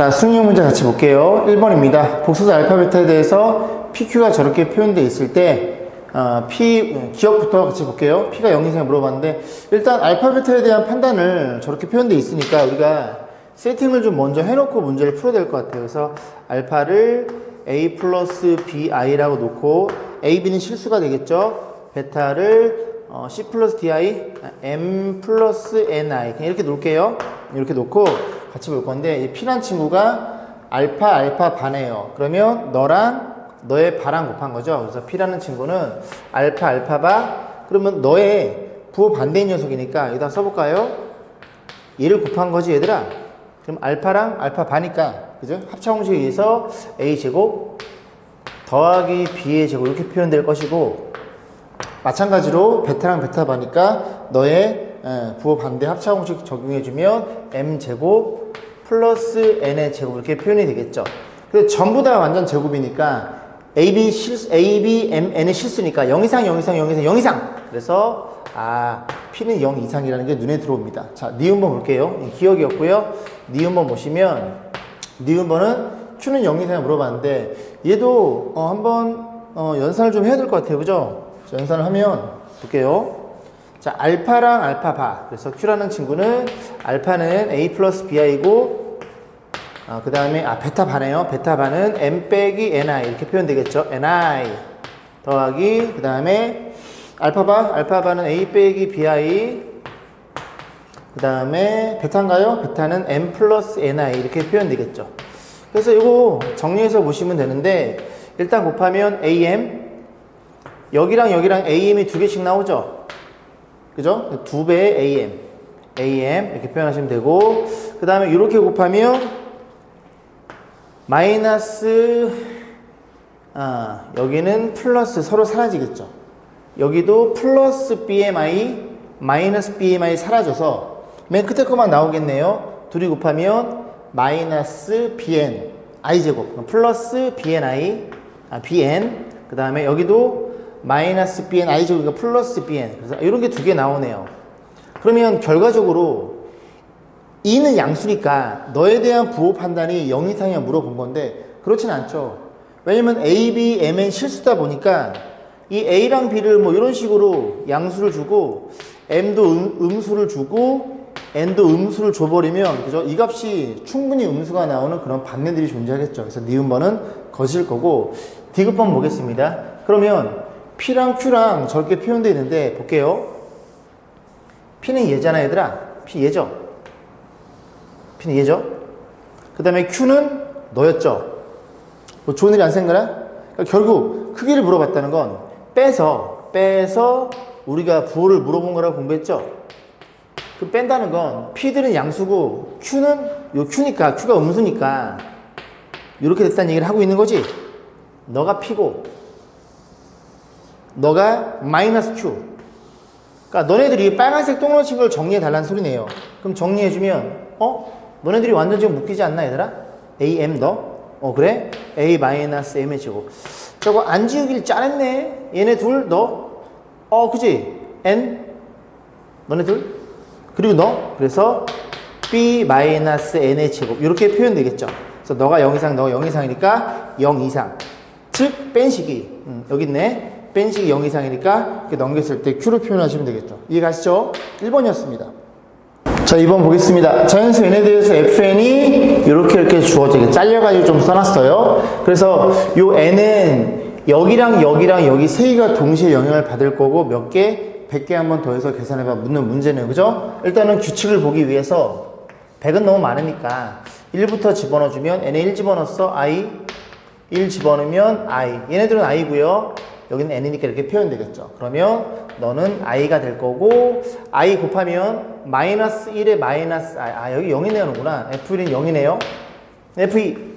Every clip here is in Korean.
자, 수능 문제 같이 볼게요. 1번입니다. 복소수 알파 베타에 대해서 PQ가 저렇게 표현되어 있을 때, 어, P, 기억부터 같이 볼게요. P가 0 이상 물어봤는데, 일단 알파 베타에 대한 판단을 저렇게 표현되어 있으니까 우리가 세팅을 좀 먼저 해놓고 문제를 풀어야 될 것 같아요. 그래서 알파를 A 플러스 BI라고 놓고, A, B는 실수가 되겠죠. 베타를 어, C 플러스 DI, M 플러스 NI 그냥 이렇게 놓을게요. 이렇게 놓고 같이 볼 건데 이 P란 친구가 알파 알파 반이에요. 그러면 너랑 너의 바랑 곱한 거죠. 그래서 P라는 친구는 알파 알파 바 그러면 너의 부호 반대인 녀석이니까 여기다 써볼까요? 얘를 곱한 거지 얘들아. 그럼 알파랑 알파 반이니까 그죠? 합차 공식에 의해서 A 제곱 더하기 B의 제곱 이렇게 표현될 것이고 마찬가지로 베타랑 베타 바니까 너의 에, 부호 반대 합차 공식 적용해주면 m 제곱 플러스 n의 제곱 이렇게 표현이 되겠죠. 그래서 전부 다 완전 제곱이니까 a b 실 a b m n의 실수니까 0 이상 0 이상 0 이상 0 이상. 그래서 아 p는 0 이상이라는 게 눈에 들어옵니다. 자 니은번 볼게요. 기억이었고요. 니은번 보시면 니은번은 q는 0 이상 물어봤는데 얘도 어, 한번 어, 연산을 좀 해야 될 것 같아요. 그죠? 자, 연산을 하면 볼게요. 자, 알파랑 알파 바. 그래서 Q라는 친구는 알파는 A 플러스 BI고, 아, 그 다음에, 아, 베타 바네요. 베타 바는 M 빼기 NI. 이렇게 표현되겠죠. NI. 더하기, 그 다음에, 알파 바. 알파 바는 A 빼기 BI. 그 다음에, 베타인가요? 베타는 M 플러스 NI. 이렇게 표현되겠죠. 그래서 이거 정리해서 보시면 되는데, 일단 곱하면 AM. 여기랑 여기랑 AM이 두 개씩 나오죠? 그죠? 두 배의 AM. AM 이렇게 표현하시면 되고 그 다음에 이렇게 곱하면 마이너스 아, 여기는 플러스 서로 사라지겠죠. 여기도 플러스 BMI 마이너스 BMI 사라져서 맨 끝에 것만 나오겠네요. 둘이 곱하면 마이너스 BN I 제곱 플러스 BNI 아, BN 그 다음에 여기도 마이너스 BN I 제곱이니까 플러스 BN 그래서 이런 게 두 개 나오네요. 그러면 결과적으로 E는 양수니까 너에 대한 부호 판단이 0 이상이냐 물어본 건데 그렇진 않죠. 왜냐면 A, B, M은 실수다 보니까 이 A랑 B를 뭐 이런 식으로 양수를 주고 M도 음, 음수를 주고 N도 음수를 줘버리면 그죠? 이 값이 충분히 음수가 나오는 그런 반면들이 존재하겠죠. 그래서 니은번은 거실 거고 디귿번 보겠습니다. 그러면 P랑 Q랑 저렇게 표현되어 있는데 볼게요. P는 얘잖아 얘들아. P 얘죠. P는 얘죠. 그 다음에 Q는 너였죠. 뭐 좋은 일이 안 생겨나? 그러니까 결국 크기를 물어봤다는 건 빼서 빼서 우리가 부호를 물어본 거라고 공부했죠. 그 뺀다는 건 P들은 양수고 Q는 요 Q니까 Q가 음수니까 이렇게 됐다는 얘기를 하고 있는 거지. 너가 P고 너가 마이너스 Q. 그러니까 너네들이 빨간색 걸 정리해 달라는 소리네요. 그럼 정리해 주면 어? 너네들이 완전 지금 묶이지 않나 얘들아? A, M 너? 어 그래? A 마이너스 M의 제곱. 저거 안 지우길 잘했네. 얘네 둘 너? 어 그지? N? 너네 둘? 그리고 너? 그래서 B 마이너스 N의 제곱 이렇게 표현되겠죠. 그래서 너가 0 이상 너가 0 이상이니까 0 이상. 즉 뺀 식이 음, 여기 있네. 뺀식이 0 이상이니까 이렇게 넘겼을 때 Q를 표현하시면 되겠죠. 이해 가시죠? 1번이었습니다. 자, 2번 보겠습니다. 자연수 n에 대해서 fn이 이렇게 이렇게 주어지게 잘려가지고 좀 써놨어요. 그래서 요 n은 여기랑 여기랑 여기 세 개가 동시에 영향을 받을 거고 몇 개? 100개 한 번 더해서 계산해봐 묻는 문제네요. 그죠? 일단은 규칙을 보기 위해서 100은 너무 많으니까 1부터 집어넣어주면 n에 1 집어넣었어. i 1 집어넣으면 i 얘네들은 i고요. 여기는 n이니까 이렇게 표현되겠죠. 그러면 너는 i가 될 거고 i 곱하면 마이너스 1에 마이너스 i 아 여기 0이 나오는구나. f1은 0이네요. f2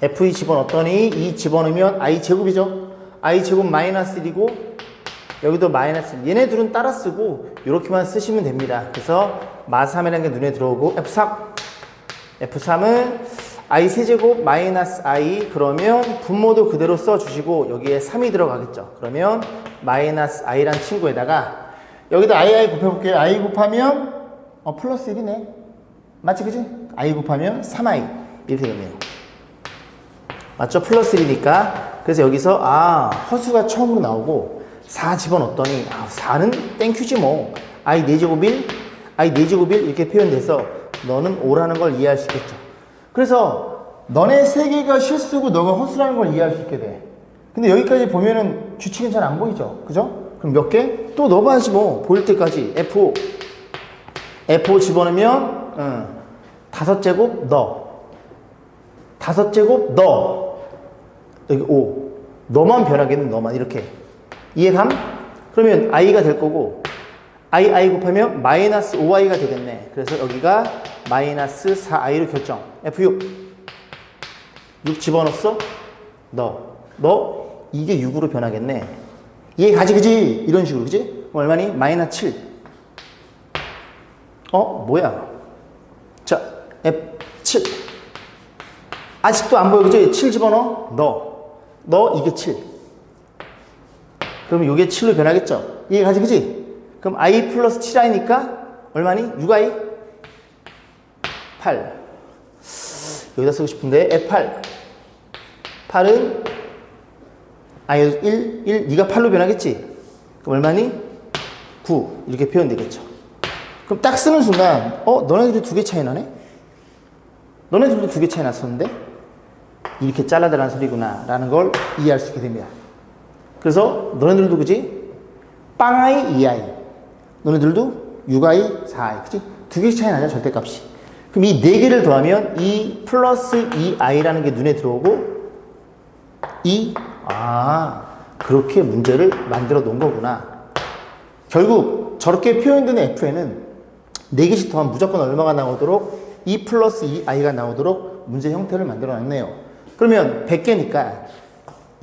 f2 집어넣었더니 2 집어넣으면 i 제곱이죠. i 제곱 마이너스 1이고 여기도 마이너스 1. 얘네 둘은 따라 쓰고 이렇게만 쓰시면 됩니다. 그래서 마3이라는 게 눈에 들어오고 f3 f3은 i 세제곱 마이너스 i 그러면 분모도 그대로 써주시고 여기에 3이 들어가겠죠. 그러면 마이너스 i란 친구에다가 여기다 i i 곱해볼게요. i 곱하면 어 플러스 1이네. 맞지 그지? i 곱하면 3i 이렇게 되겠네요. 맞죠? 플러스 1이니까. 그래서 여기서, 아, 허수가 처음으로 나오고, 4 집어넣었더니, 아, 4는 땡큐지 뭐. i 4제곱일, i 4제곱일 이렇게 표현돼서, 너는 오라는 걸 이해할 수 있겠죠. 그래서, 너네 세 개가 실수고 너가 허수라는 걸 이해할 수 있게 돼. 근데 여기까지 보면은 규칙은 잘 안 보이죠? 그죠? 그럼 몇 개? 또 넣어봐야지 뭐. 보일 때까지. F5. F5 집어넣으면, 응. 다섯 제곱 넣어. 다섯 제곱 넣어. 여기 5. 너만 변하겠는 너만 이렇게. 이해감? 그러면 i가 될 거고 i i 곱하면 마이너스 5i가 되겠네. 그래서 여기가 마이너스 4i로 결정. F6. 6 집어넣었어? 넣어. 너 이게 6으로 변하겠네. 이해 가지 그지? 이런 식으로 그지? 얼마니? 마이너스 7. 어? 뭐야? 자, F7. 아직도 안 보여, 그지? 7 집어넣어? 넣어. 너, 이게 7. 그럼 이게 7로 변하겠죠? 이해 가지, 그지? 그럼 i 플러스 7i니까 얼마니? 6i? 8. 여기다 쓰고 싶은데, F8. 8은 i 1, 1, 네가 8로 변하겠지? 그럼 얼마니? 9. 이렇게 표현되겠죠. 그럼 딱 쓰는 순간, 어, 너네들이 두 개 차이 나네? 너네들도 두 개 차이 났었는데? 이렇게 잘라달라는 소리구나. 라는 걸 이해할 수 있게 됩니다. 그래서 너네들도 그지? 빵아이 2i. 너네들도 6i, 4i. 그지? 두개 차이 나죠, 절대값이. 그럼 이 네 개를 더하면 이 플러스 2i라는 게 눈에 들어오고 이, 아, 그렇게 문제를 만들어 놓은 거구나. 결국 저렇게 표현되는 fn은 4개씩 더하면 무조건 얼마가 나오도록 2 플러스 2i가 나오도록 문제 형태를 만들어 놨네요. 그러면 100개니까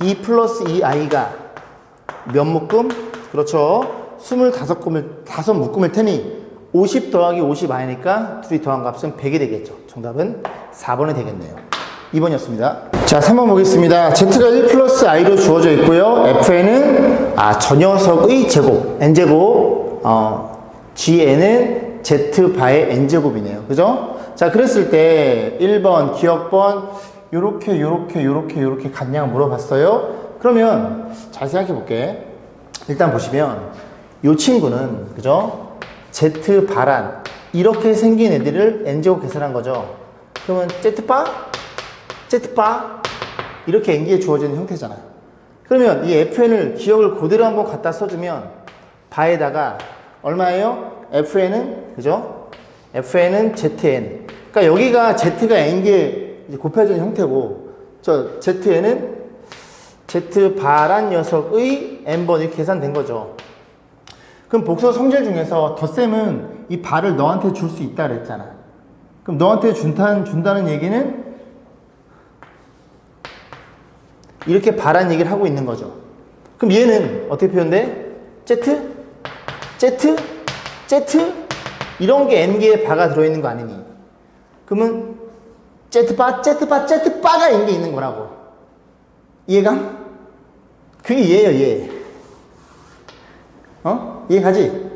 2 플러스 2i가 몇 묶음? 그렇죠. 25묶음을, 5묶음일 테니 50 더하기 50i니까 둘이 더한 값은 100이 되겠죠. 정답은 4번이 되겠네요. 2번이었습니다. 자, 3번 보겠습니다. Z가 1 플러스 i로 주어져 있고요. Fn은 아, 저 녀석의 제곱, n제곱, 어, Gn은 Z바의 n제곱이네요. 그죠? 자, 그랬을 때 1번, 기억번, 요렇게, 요렇게, 요렇게, 요렇게 같냐고 물어봤어요. 그러면 잘 생각해 볼게. 일단 보시면 요 친구는, 그죠? Z바란, 이렇게 생긴 애들을 n제곱 계산한 거죠. 그러면 Z바? Z바? 이렇게 n기에 주어지는 형태잖아요. 그러면 이 fn을 기억을 그대로 한번 갖다 써주면 바에다가 얼마예요? fn은 그죠? fn은 zn. 그러니까 여기가 z가 이제 곱해지는 형태고 저 zn은 z 바란 녀석의 n번 이렇게 계산된 거죠. 그럼 복수 성질 중에서 덧셈은 이 바를 너한테 줄 수 있다 그랬잖아. 그럼 너한테 준다는, 준다는 얘기는 이렇게 바란 얘기를 하고 있는 거죠. 그럼 얘는 어떻게 표현돼? Z? Z? Z? 이런 게 n개의 바가 들어있는 거 아니니? 그러면 Z바, Z바, Z바가 n개 있는 거라고. 이해감? 그게 얘예요, 얘. 어? 이해가지?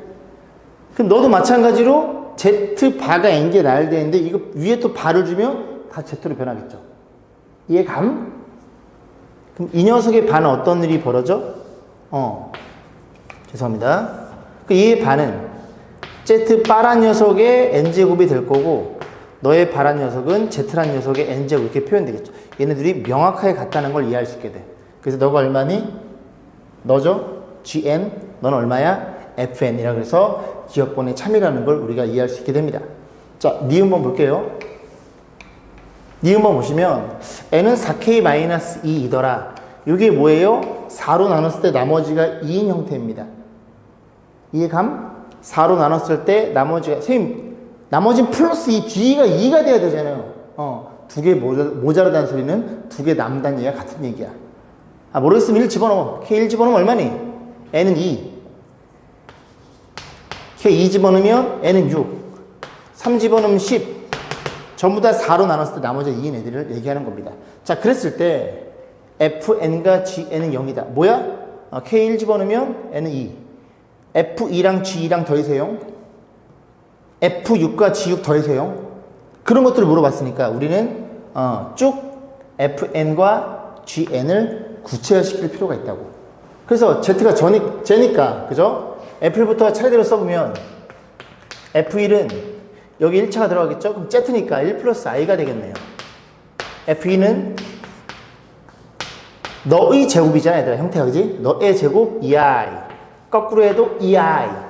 그럼 너도 마찬가지로 Z바가 n개 나야 되는데 이거 위에 또 바를 주면 다 Z로 변하겠죠. 이해감? 그럼 이 녀석의 반은 어떤 일이 벌어져? 어, 죄송합니다. 그 이의 반은 Z 빠란 녀석의 n제곱이 될 거고 너의 바란 녀석은 Z란 녀석의 n제곱 이렇게 표현되겠죠. 얘네들이 명확하게 같다는 걸 이해할 수 있게 돼. 그래서 너가 얼마니? 너죠? GN, 넌 얼마야? FN이라 그래서 기억번의 참이라는 걸 우리가 이해할 수 있게 됩니다. 자, 니은번 볼게요. 니은번 보시면 n은 4k-2이더라. 이게 뭐예요? 4로 나눴을 때 나머지가 2인 형태입니다. 이해감? 4로 나눴을 때 나머지가 선생님 나머지는 플러스 2 뒤가 2가 돼야 되잖아요. 어, 두개 모자르다는 소리는 두 개 남다는 얘기가 같은 얘기야. 아 모르겠으면 1 집어넣어. K 1 집어넣으면 얼마니? N은 2. K 2 집어넣으면 N은 6. 3 집어넣으면 10. 전부 다 4로 나눴을 때 나머지 2인 애들을 얘기하는 겁니다. 자, 그랬을 때 fn과 gn은 0이다. 뭐야? 어, k1 집어넣으면 n은 2. f2랑 g2랑 더해세요. f6과 g6 더해세요. 그런 것들을 물어봤으니까 우리는 어, 쭉 fn과 gn을 구체화시킬 필요가 있다고. 그래서 z가 전이, 제니까, 그죠? f부터 차례대로 써보면 f1은 여기 1차가 들어가겠죠? 그럼 z니까 1 플러스 i가 되겠네요. f2는 너의 제곱이잖아, 얘들아. 형태가, 그지? 너의 제곱 2i. 거꾸로 해도 2i.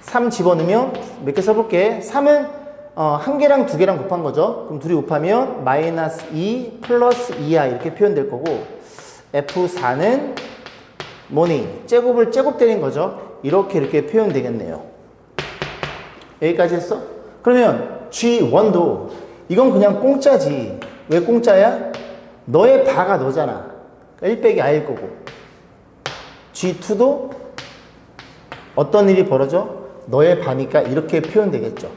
3 집어넣으면 몇 개 써볼게. 3은 어, 한 개랑 두 개랑 곱한 거죠. 그럼 둘이 곱하면 마이너스 2 플러스 2i 이렇게 표현될 거고 F4는 뭐니? 제곱을 제곱 때린 거죠. 이렇게 이렇게 표현되겠네요. 여기까지 했어? 그러면 G1도 이건 그냥 공짜지. 왜 공짜야? 너의 바가 너잖아. 1 빼기 i일 거고. G2도 어떤 일이 벌어져? 너의 바니까 이렇게 표현되겠죠.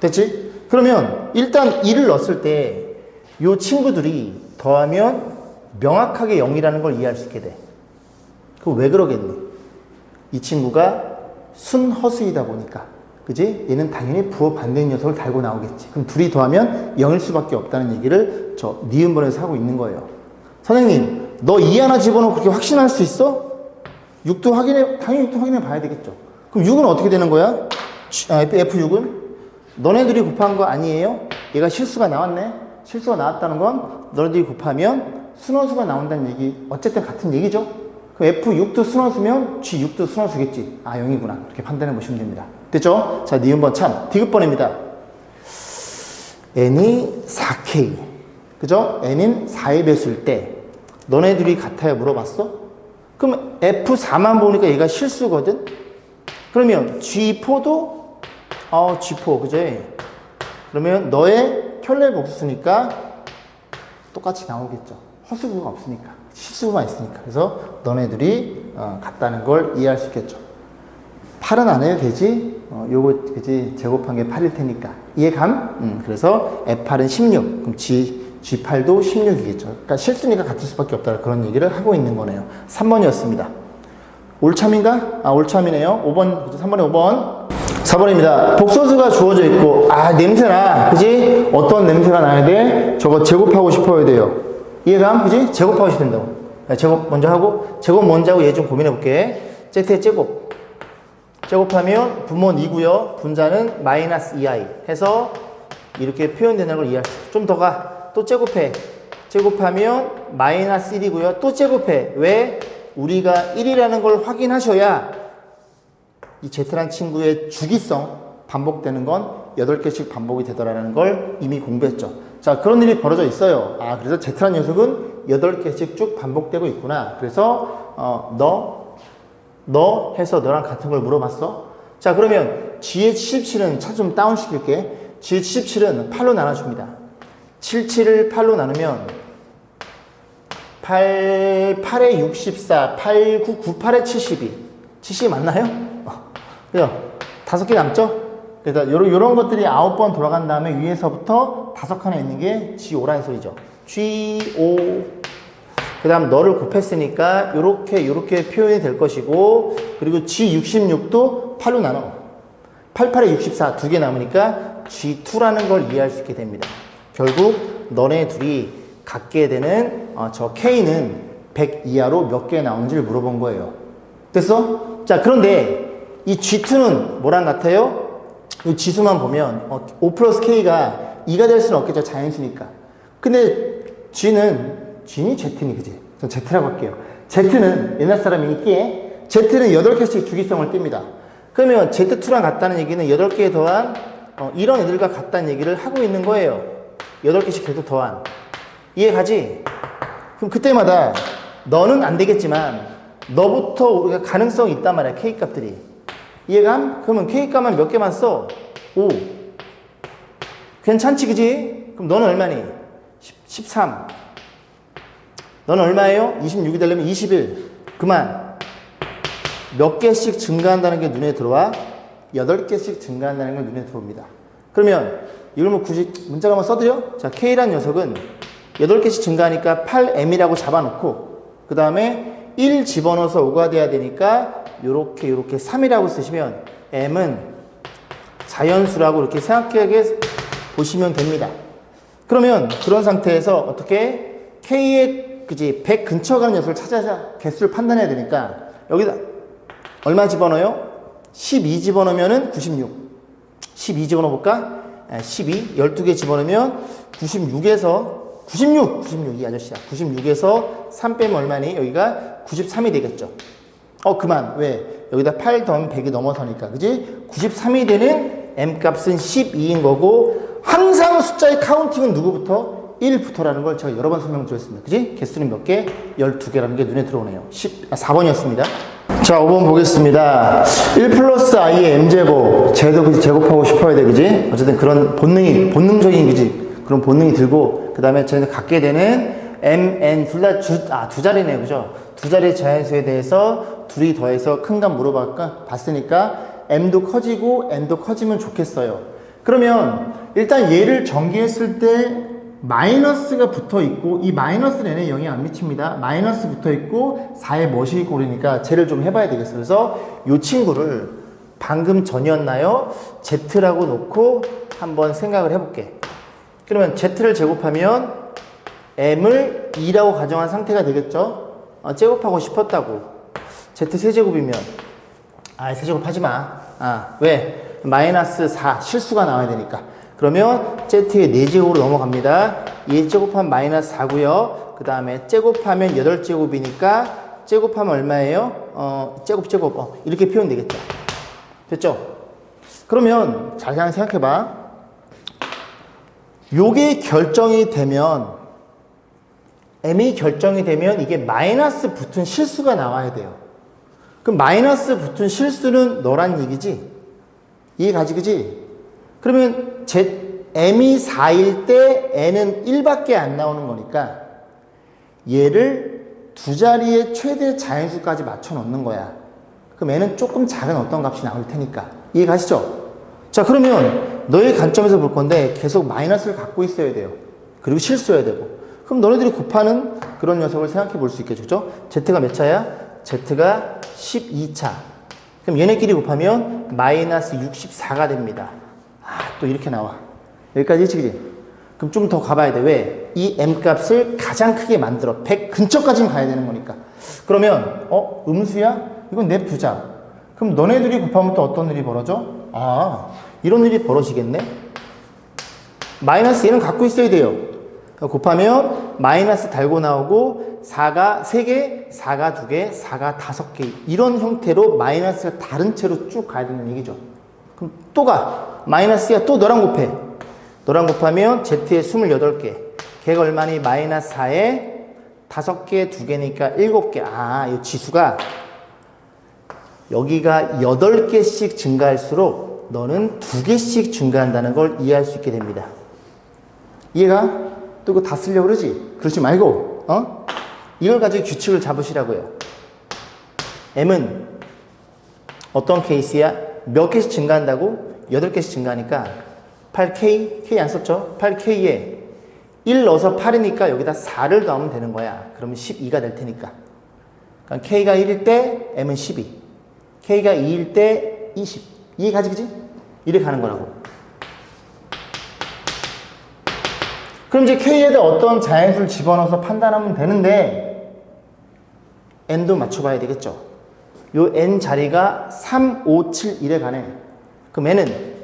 됐지? 그러면 일단 2를 넣었을 때 이 친구들이 더하면 명확하게 0이라는 걸 이해할 수 있게 돼. 그럼 왜 그러겠니? 이 친구가 순허수이다 보니까. 그지? 얘는 당연히 부호 반대 녀석을 달고 나오겠지. 그럼 둘이 더하면 0일 수밖에 없다는 얘기를 저 니은번에서 하고 있는 거예요. 선생님, 너2 하나 집어넣고 그렇게 확신할 수 있어? 6도 확인해, 당연히 6도 확인해 봐야 되겠죠. 그럼 6은 어떻게 되는 거야? 아, F6은? 너네들이 곱한 거 아니에요? 얘가 실수가 나왔네? 실수가 나왔다는 건 너네들이 곱하면 순원수가 나온다는 얘기, 어쨌든 같은 얘기죠? 그럼 F6도 순원수면 G6도 순원수겠지. 아, 0이구나. 그렇게 판단해 보시면 됩니다. 됐죠? 자, 니은번 참. 디귿번입니다. n이 4k. 그죠? n인 4의 배수일 때 너네 들이 같아요 물어봤어? 그럼 F4만 보니까 얘가 실수거든? 그러면 G4도 어, G4 그죠? 그러면 너의 켤레 복수니까 똑같이 나오겠죠. 허수부가 없으니까 실수만 있으니까 그래서 너네들이 어, 같다는 걸 이해할 수 있겠죠. 8은 안 해도 되지? 어, 요거, 그지? 제곱한 게 8일 테니까. 이해감? 음, 그래서 F8은 16. 그럼 G, G8도 16이겠죠. 그러니까 실수니까 같을 수밖에 없다. 그런 얘기를 하고 있는 거네요. 3번이었습니다. 올참인가? 아, 올참이네요. 5번, 그죠? 3번에 5번. 4번입니다. 복소수가 주어져 있고, 아, 냄새나. 그지? 어떤 냄새가 나야 돼? 저거 제곱하고 싶어야 돼요. 이해감? 그지? 제곱하고 싶어야 된다고. 자, 제곱 먼저 하고, 제곱 먼저 하고 얘 좀 고민해 볼게. Z의 제곱. 제곱하면 분모는 2고요. 분자는 마이너스 2i 해서 이렇게 표현되는 걸 이해할 수. 좀 더 가. 또 제곱해. 제곱하면 마이너스 1이고요. 또 제곱해. 왜? 우리가 1이라는 걸 확인하셔야 이 Z란 친구의 주기성 반복되는 건 8개씩 반복이 되더라는 걸 이미 공부했죠. 자, 그런 일이 벌어져 있어요. 아, 그래서 Z란 녀석은 8개씩 쭉 반복되고 있구나. 그래서, 어, 너, 너 해서 너랑 같은 걸 물어봤어? 자, 그러면 GH77은 차 좀 다운 시킬게. GH77은 8로 나눠줍니다. 77을 8로 나누면 8, 8에 64, 8, 9, 9, 8에 72. 72 맞나요? 어, 그죠? 다섯 개 남죠? 그래서 요런, 요런 것들이 아홉 번 돌아간 다음에 위에서부터 다섯 칸에 있는 게 G5라는 소리죠. G5. 그 다음 너를 곱했으니까 요렇게 표현이 될 것이고 그리고 G66도 8로 나눠 88에 64 두 개 남으니까 G2라는 걸 이해할 수 있게 됩니다 결국 너네 둘이 갖게 되는 어, 저 K는 100 이하로 몇 개 나오는지를 물어본 거예요 됐어? 자 그런데 이 G2는 뭐랑 같아요? 이 지수만 보면 어, 5 플러스 K가 2가 될 수는 없겠죠 자연수니까 근데 G는 G니 Z니 그지? 전 Z라고 할게요. Z는 옛날 사람이 있기에 Z는 8개씩 주기성을 띱니다. 그러면 Z2랑 같다는 얘기는 8개에 더한 어, 이런 애들과 같다는 얘기를 하고 있는 거예요. 8개씩 계속 더한. 이해 가지? 그럼 그때마다 너는 안 되겠지만 너부터 우리가 가능성이 있단 말이야. K 값들이. 이해감? 그러면 K 값만 몇 개만 써? 5. 괜찮지 그지? 그럼 너는 얼마니? 10, 13. 너는 얼마예요? 26이 되려면 21. 그만. 몇 개씩 증가한다는 게 눈에 들어와? 8개씩 증가한다는 게 눈에 들어옵니다. 그러면 이걸 뭐 굳이 문자로 한번 써드려? 자, K란 녀석은 8개씩 증가하니까 8M이라고 잡아놓고 그 다음에 1 집어넣어서 5가 돼야 되니까 요렇게 요렇게 3이라고 쓰시면 M은 자연수라고 이렇게 생각하게 보시면 됩니다. 그러면 그런 상태에서 어떻게 K의 그지 100 근처 가는 녀석을 찾아서 개수를 판단해야 되니까 여기다 얼마 집어넣어요? 12 집어넣으면은 96. 12 집어넣어 볼까? 12, 12개 집어넣으면 96에서 96, 96 이 아저씨야. 96에서 3 빼면 얼마니? 여기가 93이 되겠죠. 어 그만 왜? 여기다 8 더하면 100이 넘어서니까 그지? 93이 되는 m 값은 12인 거고 항상 숫자의 카운팅은 누구부터? 1부터라는 걸 제가 여러 번 설명 드렸습니다. 그지? 개수는 몇 개? 12개라는 게 눈에 들어오네요. 10, 아, 4번이었습니다. 자, 5번 보겠습니다. 1 플러스 i의 m제곱. 쟤도 그지 제곱하고 싶어야 돼, 그지? 어쨌든 그런 본능이, 본능적인 그지? 그런 본능이 들고, 그 다음에 쟤는 갖게 되는 m, n 둘다 두, 아, 두 자리네요. 그죠? 두 자리 자연수에 대해서 둘이 더해서 큰 값 물어봤까? 봤으니까 m도 커지고 n도 커지면 좋겠어요. 그러면 일단 얘를 전개했을 때 마이너스가 붙어 있고 이 마이너스 n에 영향 안 미칩니다. 마이너스 붙어 있고 4에 멋이 있고 그러니까 쟤를 좀 해봐야 되겠어요. 그래서 이 친구를 방금 전이었나요? z라고 놓고 한번 생각을 해볼게. 그러면 z를 제곱하면 m을 2라고 가정한 상태가 되겠죠? 어, 제곱하고 싶었다고. z 세제곱이면 아, 세제곱 하지 마. 아, 왜? 마이너스 4 실수가 나와야 되니까. 그러면 z의 4제곱으로 넘어갑니다. 2제곱하면 마이너스 4고요. 그 다음에 제곱하면 8제곱이니까 제곱하면 얼마예요? 어, 제곱 제곱 어, 이렇게 표현되겠죠. 됐죠? 그러면 잘 생각해봐. 요게 결정이 되면 m이 결정이 되면 이게 마이너스 붙은 실수가 나와야 돼요. 그럼 마이너스 붙은 실수는 너란 얘기지? 이해 가지, 그지? 그러면 제, m이 4일 때 n은 1밖에 안 나오는 거니까 얘를 두 자리의 최대 자연수까지 맞춰 놓는 거야. 그럼 n은 조금 작은 어떤 값이 나올 테니까. 이해 가시죠? 자, 그러면 너의 관점에서 볼 건데 계속 마이너스를 갖고 있어야 돼요. 그리고 실수해야 되고. 그럼 너네들이 곱하는 그런 녀석을 생각해 볼 수 있겠죠? 그죠? Z가 몇 차야? Z가 12차. 그럼 얘네끼리 곱하면 마이너스 64가 됩니다. 아, 또 이렇게 나와. 여기까지 일치, 그지? 그럼 좀 더 가봐야 돼. 왜? 이 m 값을 가장 크게 만들어. 100 근처까지는 가야 되는 거니까. 그러면, 어? 음수야? 이건 내 부자. 그럼 너네들이 곱하면 또 어떤 일이 벌어져? 아, 이런 일이 벌어지겠네? 마이너스 얘는 갖고 있어야 돼요. 곱하면 마이너스 달고 나오고 4가 3개, 4가 2개, 4가 5개 이런 형태로 마이너스가 다른 채로 쭉 가야 되는 얘기죠. 그럼 또 가. 마이너스야 또 너랑 곱해. 너랑 곱하면 Z에 28개. 걔가 얼마니? 마이너스 4에 5개, 2개니까 7개. 아, 이 지수가 여기가 8개씩 증가할수록 너는 2개씩 증가한다는 걸 이해할 수 있게 됩니다. 이해가? 또 이거 다 쓰려고 그러지? 그러지 말고, 어? 이걸 가지고 규칙을 잡으시라고요. M은 어떤 케이스야? 몇 개씩 증가한다고? 8개씩 증가하니까 8K, K 안 썼죠? 8K에 1 넣어서 8이니까 여기다 4를 더하면 되는 거야. 그러면 12가 될 테니까. 그러니까 K가 1일 때 M은 12. K가 2일 때 20. 이해 가지, 그지? 이렇게 가는 거라고. 그럼 이제 K에다 어떤 자연수를 집어넣어서 판단하면 되는데 N도 맞춰봐야 되겠죠. 요 N 자리가 3, 5, 7, 1에 가네. 그럼 N은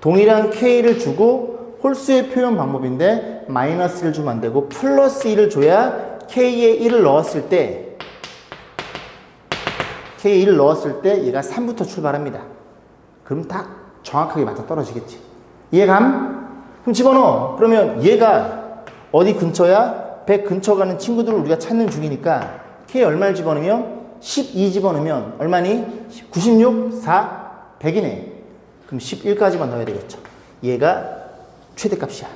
동일한 K를 주고 홀수의 표현 방법인데 마이너스를 주면 안 되고 플러스 1을 줘야 K에 1을 넣었을 때 K에 1을 넣었을 때 얘가 3부터 출발합니다. 그럼 딱 정확하게 맞아 떨어지겠지. 이해감? 그럼 집어넣어. 그러면 얘가 어디 근처야? 100 근처 가는 친구들을 우리가 찾는 중이니까 K 얼마를 집어넣으면 12 집어넣으면 얼마니? 96, 4, 100이네. 그럼 11까지만 넣어야 되겠죠. 얘가 최대값이야.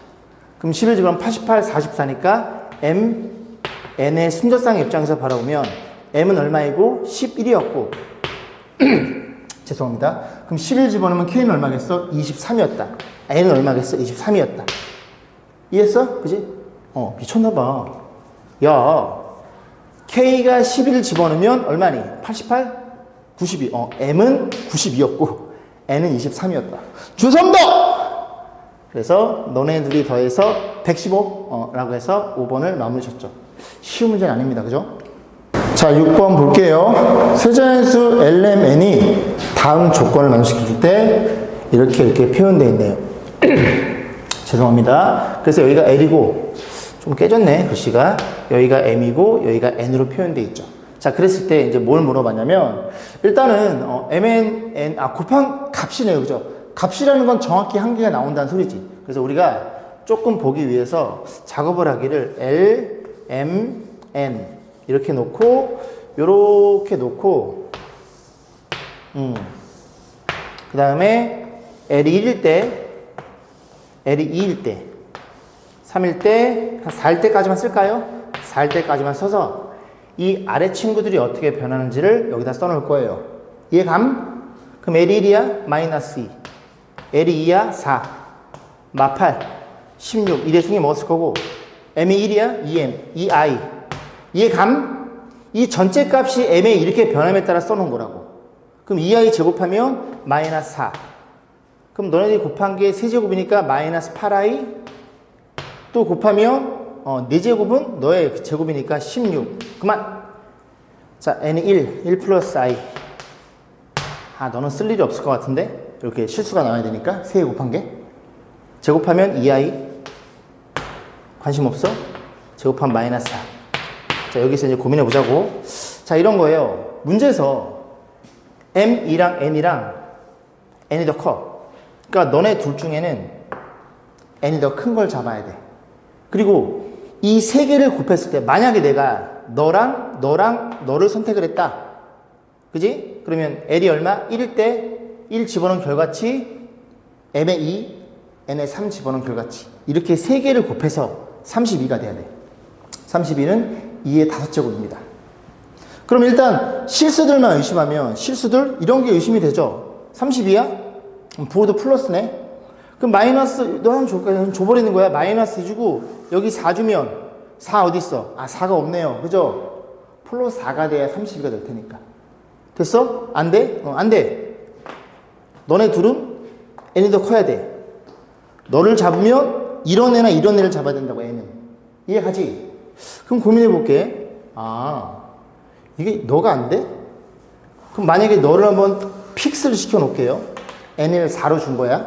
그럼 11 집어넣으면 88, 44니까 M, N의 순서상 입장에서 바라보면 M은 얼마이고 11이었고 죄송합니다. 그럼 11 집어넣으면 K는 얼마겠어? 23이었다. N은 얼마겠어? 23이었다. 이해했어? 그지? 어, 미쳤나봐. 야, K가 11을 집어넣으면 얼마니? 88? 92. 어, M은 92였고, N은 23이었다. 죄송합니다! 그래서 너네 둘이 더해서 115라고 해서 5번을 마무리셨죠. 쉬운 문제는 아닙니다. 그죠? 자, 6번 볼게요. 세자연수 LMN이 다음 조건을 만족시킬 때 이렇게 이렇게 표현되어 있네요. 죄송합니다. 그래서 여기가 L이고 좀 깨졌네 글씨가 여기가 M이고 여기가 N으로 표현되어 있죠. 자, 그랬을 때 이제 뭘 물어봤냐면 일단은 어, MN, N, 아 곱한 값이네요, 그죠? 값이라는 건 정확히 한 개가 나온다는 소리지. 그래서 우리가 조금 보기 위해서 작업을 하기를 L, M, N 이렇게 놓고 요렇게 놓고 음. 그 다음에 L이 1일 때 L이 2일 때 3일 때, 한 4일 때까지만 쓸까요? 4일 때까지만 써서 이 아래 친구들이 어떻게 변하는지를 여기다 써놓을 거예요. 이해감? 그럼 L이 1이야? 마이너스 2. L이 2야? 4. 마 8. 16. 이대중에 먹었을 거고 M이 1이야? 2M. 2I. 이해감? 이 전체 값이 M에 이렇게 변함에 따라 써놓은 거라고. 그럼 2I 제곱하면 마이너스 4. 그럼 너네들이 곱한 게 세제곱이니까 마이너스 8I 또 곱하면 어, 4제곱은 너의 그 제곱이니까 16 그만. 자 n이 1 1 플러스 i. 아 너는 쓸 일이 없을 것 같은데? 이렇게 실수가 나와야 되니까 3개 곱한 게. 제곱하면 2i 관심 없어? 제곱하면 마이너스 4 자 여기서 이제 고민해 보자고 자 이런 거예요 문제에서 m2랑 n이랑 n이 더 커 그러니까 너네 둘 중에는 n이 더 큰 걸 잡아야 돼 그리고 이 세 개를 곱했을 때 만약에 내가 너랑 너랑 너를 선택을 했다. 그지? 그러면 L이 얼마? 1일 때 1 집어넣은 결과치 M에 2, N에 3 집어넣은 결과치 이렇게 세 개를 곱해서 32가 돼야 돼. 32는 2의 5제곱입니다. 그럼 일단 실수들만 의심하면 실수들 이런 게 의심이 되죠. 32야? 부호도 플러스네. 그럼 마이너스 너한? 줘버리는 거야. 마이너스 주고 여기 4 주면 4 어디 있어? 아 4가 없네요. 그죠? 플러스 4가 돼야 32가 될 테니까. 됐어? 안 돼? 어, 안 돼. 너네 둘은 n이 더 커야 돼. 너를 잡으면 이런 애나 이런 애를 잡아야 된다고 n은. 이해가지? 그럼 고민해 볼게. 아 이게 너가 안 돼? 그럼 만약에 너를 한번 픽스를 시켜 놓을게요. n을 4로 준 거야.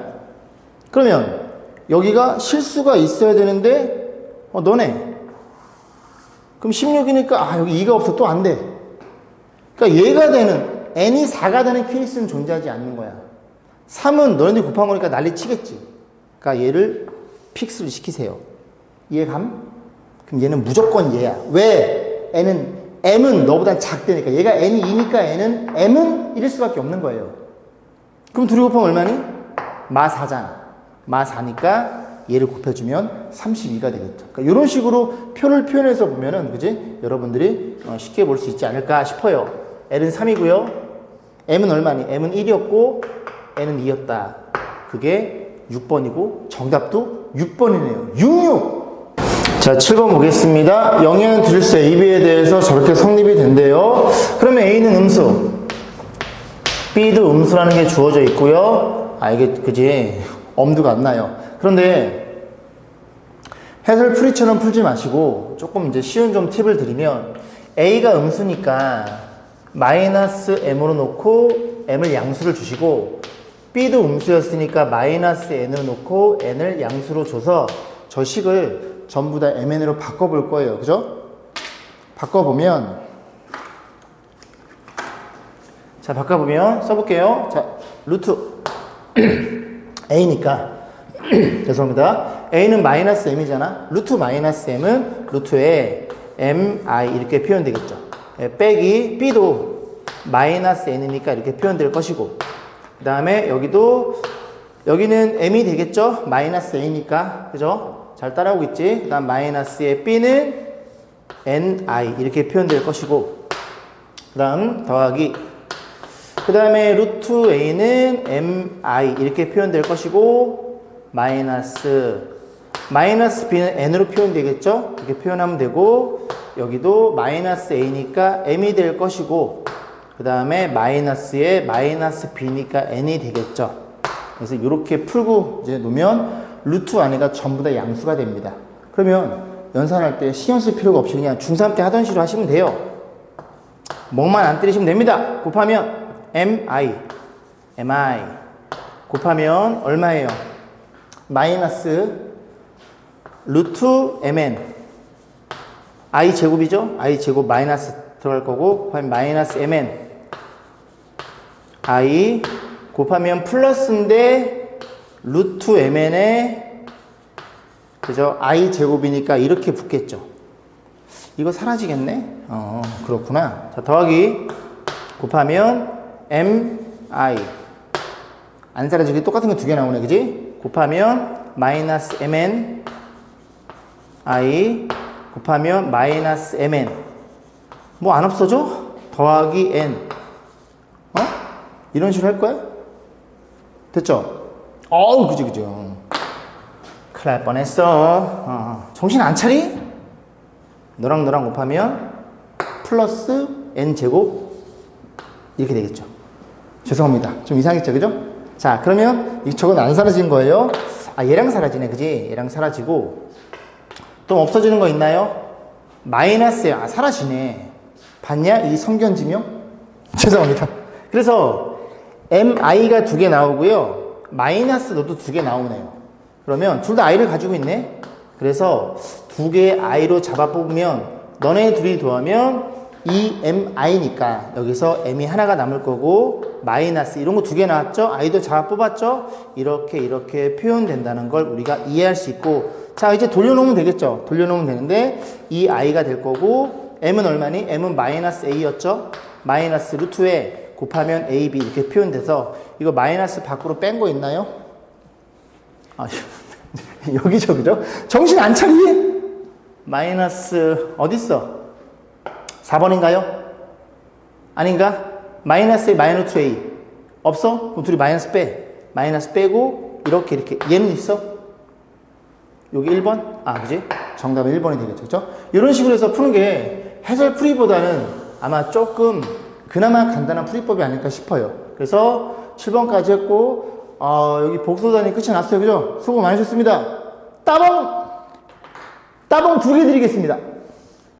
그러면 여기가 실수가 있어야 되는데 어, 너네 그럼 16이니까 아 여기 2가 없어 또 안 돼. 그러니까 얘가 되는 n이 4가 되는 케이스는 존재하지 않는 거야. 3은 너네들이 곱한 거니까 난리 치겠지. 그러니까 얘를 픽스를 시키세요. 이해감? 그럼 얘는 무조건 얘야. 왜? n은 m은 너보단 작대니까 얘가 n이 2니까 n은 m은 1일 수밖에 없는 거예요. 그럼 둘이 곱하면 얼마니? 마 4잖아. 마 4니까 얘를 곱해주면 32가 되겠죠. 그러니까 이런 식으로 표를 표현해서 보면은, 그지? 여러분들이 어, 쉽게 볼 수 있지 않을까 싶어요. L은 3이고요. M은 얼마니? M은 1이었고, N은 2였다. 그게 6번이고, 정답도 6번이네요. 66! 자, 7번 보겠습니다. 영예는 드릴수 AB에 대해서 저렇게 성립이 된대요. 그러면 A는 음수, B도 음수라는 게 주어져 있고요. 아, 이게, 그지? 엄두가 안 나요. 그런데 해설 풀이처럼 풀지 마시고 조금 이제 쉬운 좀 팁을 드리면 A가 음수니까 마이너스 M으로 놓고 M을 양수를 주시고 B도 음수였으니까 마이너스 N으로 놓고 N을 양수로 줘서 저 식을 전부 다 MN으로 바꿔볼 거예요. 그죠? 바꿔보면 자 바꿔보면 써볼게요. 자 루트 A니까 죄송합니다. A는 마이너스 M이잖아. 루트 마이너스 M은 루트에 MI 이렇게 표현되겠죠. 예, 빼기 B도 마이너스 N이니까 이렇게 표현될 것이고 그 다음에 여기도 여기는 M이 되겠죠? 마이너스 A니까 그죠? 잘 따라오고 있지? 그 다음 마이너스의 B는 NI 이렇게 표현될 것이고 그 다음 더하기 그 다음에 루트 A는 MI 이렇게 표현될 것이고 마이너스 마이너스 B는 N으로 표현되겠죠? 이렇게 표현하면 되고 여기도 마이너스 A니까 M이 될 것이고 그 다음에 마이너스에 마이너스 B니까 N이 되겠죠? 그래서 이렇게 풀고 이제 놓으면 루트 안에가 전부 다 양수가 됩니다. 그러면 연산할 때 신경 쓸 필요가 없이 그냥 중3 때 하던 식으로 하시면 돼요. 목만 안 때리시면 됩니다. 곱하면 mi, mi 곱하면 얼마예요? 마이너스 루트 mn i 제곱이죠? i 제곱 마이너스 들어갈 거고 곱하면 마이너스 mn i 곱하면 플러스인데 루트 mn에 그죠? i 제곱이니까 이렇게 붙겠죠. 이거 사라지겠네? 어, 그렇구나. 자, 더하기 곱하면 mi 안 사라지게 똑같은 거 두 개 나오네, 그지? 곱하면 마이너스 mn i 곱하면 마이너스 mn 뭐 안 없어져? 더하기 n 어? 이런 식으로 할 거야? 됐죠? 어우 그지 그지 큰일 날 뻔했어. 어, 정신 안 차리? 너랑 너랑 곱하면 플러스 n 제곱 이렇게 되겠죠. 죄송합니다. 좀 이상했죠 그죠? 자 그러면 이 저건 안 사라진 거예요? 아 얘랑 사라지네 그지? 얘랑 사라지고. 또 없어지는 거 있나요? 마이너스 아 사라지네. 봤냐? 이 성견지명? 죄송합니다. 그래서 mi가 두 개 나오고요 마이너스 너도 두 개 나오네요 그러면 둘 다 i를 가지고 있네 그래서 두 개의 i로 잡아 뽑으면 너네 둘이 더하면 2mi니까 여기서 m이 하나가 남을 거고 마이너스 이런 거 두 개 나왔죠? i도 잡아 뽑았죠? 이렇게 이렇게 표현된다는 걸 우리가 이해할 수 있고 자 이제 돌려놓으면 되겠죠? 돌려놓으면 되는데 이 i가 될 거고 m은 얼마니? m은 마이너스 a였죠? 마이너스 루트에 곱하면 ab 이렇게 표현돼서 이거 마이너스 밖으로 뺀 거 있나요? 아 여기죠 그죠? 정신 안 차리니? 마이너스 어딨어? 4번인가요? 아닌가? 마이너스에 마이너스 a 없어? 그럼 둘이 마이너스 빼 마이너스 빼고 이렇게 이렇게 얘는 있어? 여기 1번? 아 그지? 정답은 1번이 되겠죠 그죠? 이런 식으로 해서 푸는 게 해설 풀이보다는 아마 조금 그나마 간단한 풀이법이 아닐까 싶어요 그래서 7번까지 했고 어, 여기 복수단이 끝이 났어요 그죠? 수고 많으셨습니다 따봉! 따봉 두 개 드리겠습니다